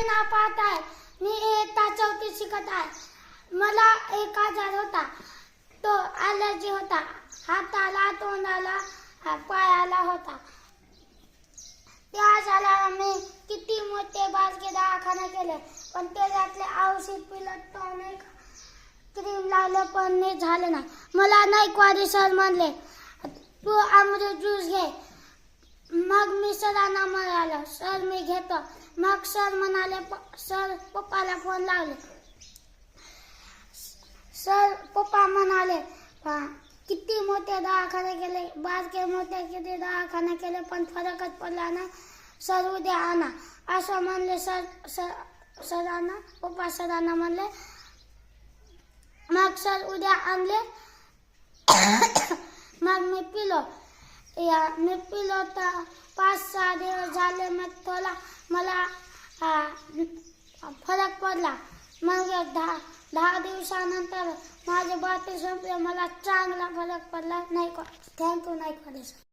माझे नाव पाहत आहे मी इयत्ता चौथी शिकत आहे. मला एक आजार होता. तो ॲलर्जी होता. हाताला तोंडाला पायाला होता. त्या आजाराला मी किती मोठे बाजगे दवाखाना केले. पण त्याच्यातले औषध पिलं टॉनिक क्रीम लावलं पण नाही झालं नाही. मला नाईकवाडी सर म्हणले तू अमृत ज्यूस घे. सरांना म्हणाला सर मी घेतो. मग सर म्हणाले सर पप्पाला फोन लावले. सर पप्पा म्हणाले किती मोठे दवाखाने केले बारके मोठे किती दवाखाने केले पण फरकच पडला ना सर उद्या आणा. असं म्हणले सर सर सरांना पप्पा सरांना म्हणले. मग सर उद्या आणले. मग मी पिलो. या मी पिलो तर पाच सहा थोडा मला फरक पडला. मग दहा दहा दिवसानंतर माझे बाती संपले. मला चांगला फरक पडला. नाही थँक्यू नाही सर